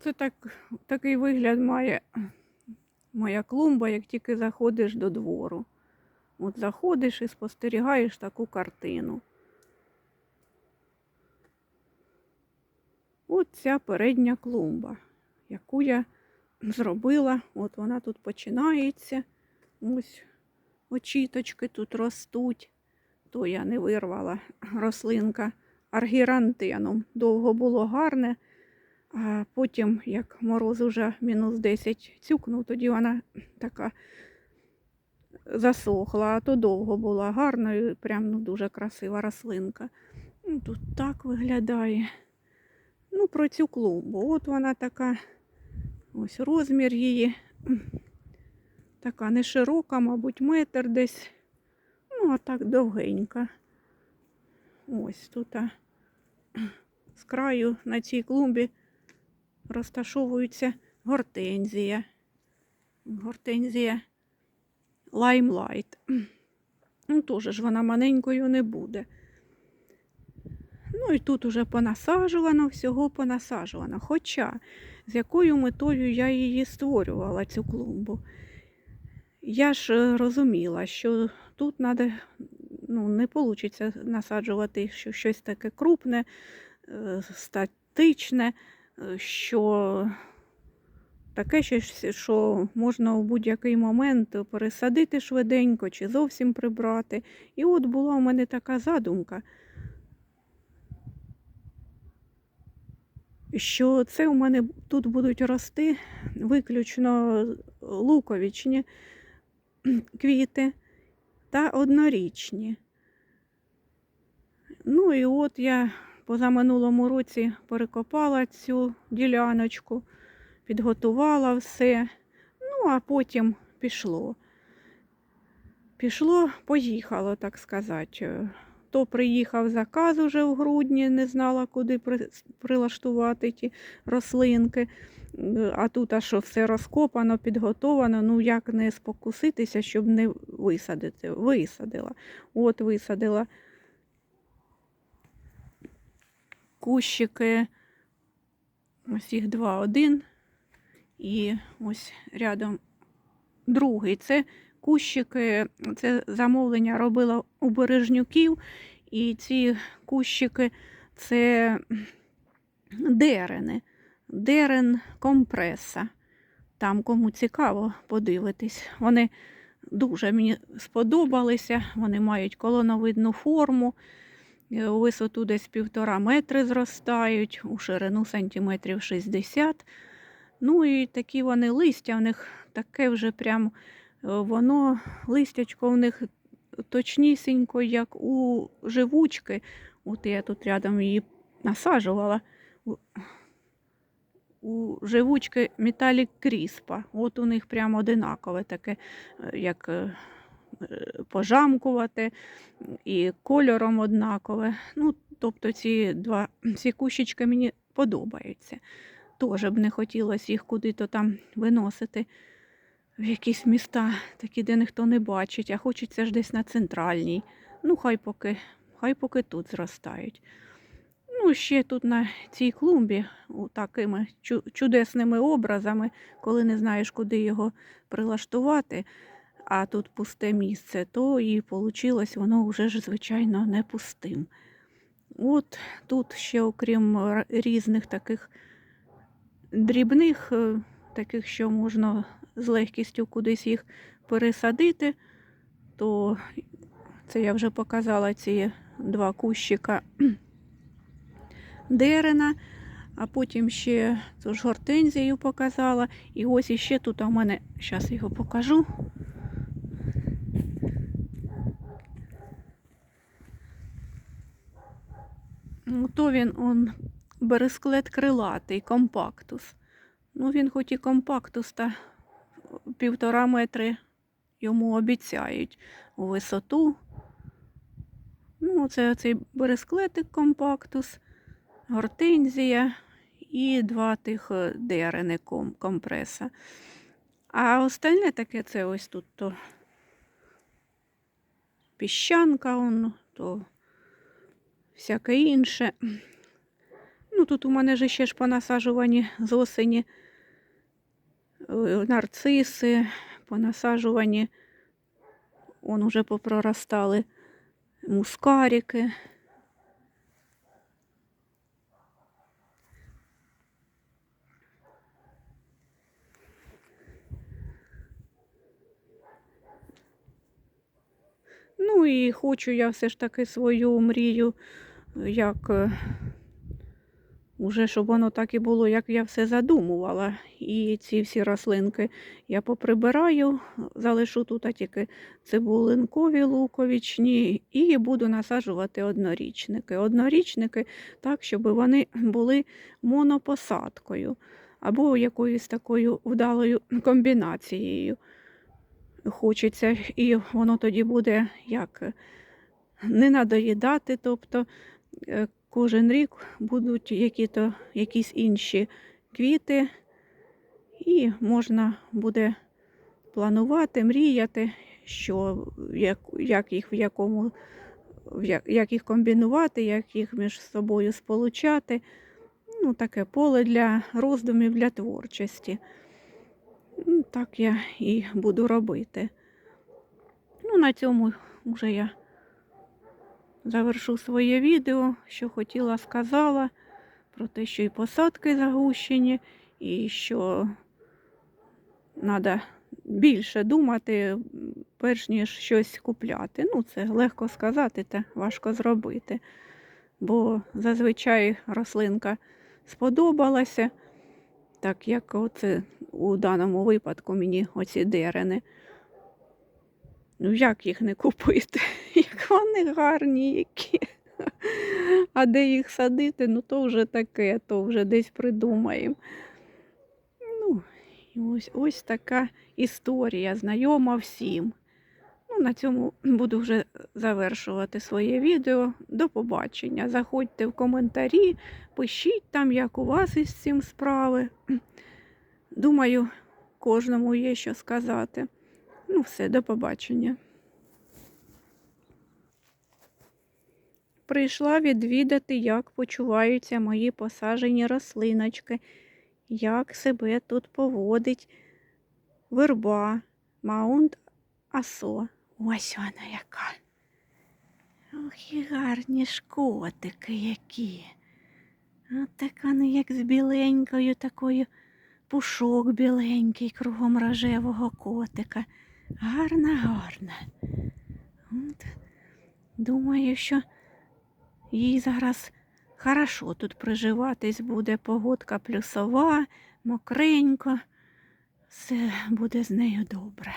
Це так, такий вигляд має моя клумба, як тільки заходиш до двору. От заходиш і спостерігаєш таку картину. От ця передня клумба, яку я зробила. От вона тут починається. Ось очіточки тут ростуть. То я не вирвала рослинка аргірантеном. Довго було гарне, а потім, як мороз уже мінус 10 цюкнув, тоді вона така засохла, а то довго була гарною, прям ну, дуже красива рослинка. Ну, тут так виглядає. Ну, про цю клумбу. От вона така, ось розмір її. Така не широка, мабуть, метр десь. Ну, а так довгенька. Ось тут а, з краю на цій клумбі розташовується гортензія. Гортензія лаймлайт. Ну, теж ж вона маленькою не буде. Ну і тут уже понасаджувано, всього понасаджувано. Хоча з якою метою я її створювала, цю клумбу. Я ж е, розуміла, що тут треба, ну, не вийде насаджувати щось таке крупне, е, статичне, що таке щось, що можна у будь-який момент пересадити швиденько чи зовсім прибрати. І от була у мене така задумка. що це у мене тут будуть рости виключно луковічні квіти та однорічні. Ну і от я позаминулому році перекопала цю діляночку, підготувала все, ну а потім пішло. Пішло, поїхало, так сказати. То приїхав заказ уже в грудні, не знала, куди прилаштувати ті рослинки. А тут аж все розкопано, підготовано. Ну як не спокуситися, щоб не висадити. Висадила. От висадила кущики. Ось їх два, один. І ось рядом другий. Це кущики, це замовлення робила у бережнюків, і ці кущики це дерени, дерен компреса. Там кому цікаво подивитись. Вони дуже мені сподобалися, вони мають колоновидну форму, у висоту десь півтора метри зростають, у ширину сантиметрів 60. Ну і такі вони листя, в них таке вже прям е, воно листячко в них точнісінько, як у живучки. От я тут рядом її насаджувала. У- живучки металік кріспа. От у них прямо одинакове таке, е, як е, е, пожамкувати, і кольором однакове. Ну, тобто ці два ці кущички мені подобаються. Теж б не хотілося їх куди-то там виносити в якісь міста, такі, де ніхто не бачить, а хочеться ж десь на центральній. Ну, хай поки, хай поки тут зростають. Ну, ще тут на цій клумбі такими чудесними образами, коли не знаєш, куди його прилаштувати, а тут пусте місце, то і вийшло воно вже ж, звичайно, не пустим. От тут ще, окрім різних таких дрібних, е, таких, що можна з легкістю кудись їх пересадити, то це я вже показала ці два кущика дерена, а потім ще цю ж гортензію показала. І ось іще тут у мене, зараз його покажу. То він он бересклет крилатий, компактус. Ну, він хоч і компактус, та півтора метри йому обіцяють у висоту. Ну, це цей бересклетик компактус, гортензія і два тих е, дерени компреса. А остальне таке це ось тут то піщанка, он, то всяке інше. Ну, тут у мене ж ще ж понасаджувані з осені е, нарциси, понасаджувані, он уже попроростали мускарики. Ну і хочу я все ж таки свою мрію, як е, уже щоб воно так і було, як я все задумувала. І ці всі рослинки я поприбираю, залишу тут тільки цибулинкові луковічні і буду насаджувати однорічники. Однорічники так, щоб вони були монопосадкою або якоюсь такою вдалою комбінацією хочеться, і воно тоді буде як не надоїдати, тобто кожен рік будуть які-то, якісь інші квіти, і можна буде планувати, мріяти, що як, як їх в якому як, як їх комбінувати, як їх між собою сполучати. Ну, таке поле для роздумів, для творчості. Ну, Так я і буду робити. Ну, на цьому вже я завершу своє відео, що хотіла, сказала про те, що і посадки загущені, і що треба більше думати, перш ніж щось купляти. Ну, це легко сказати, та важко зробити. Бо зазвичай рослинка сподобалася. Так як оце у даному випадку мені оці дерени. Ну, як їх не купити? Як вони гарні які. А де їх садити, ну то вже таке, то вже десь придумаємо. Ну, і ось, ось така історія, знайома всім. Ну, на цьому буду вже завершувати своє відео. До побачення. Заходьте в коментарі, пишіть там, як у вас із цим справи. Думаю, кожному є що сказати. Ну, все, до побачення. Прийшла відвідати, як почуваються мої посажені рослиночки, як себе тут поводить верба, маунт асо. Ось вона яка. Ох, і гарні шкотики які. От так вони як з біленькою такою пушок біленький кругом рожевого котика. Гарна, гарна. Думаю, що їй зараз хорошо тут проживатись буде погодка плюсова, мокренько. Все буде з нею добре.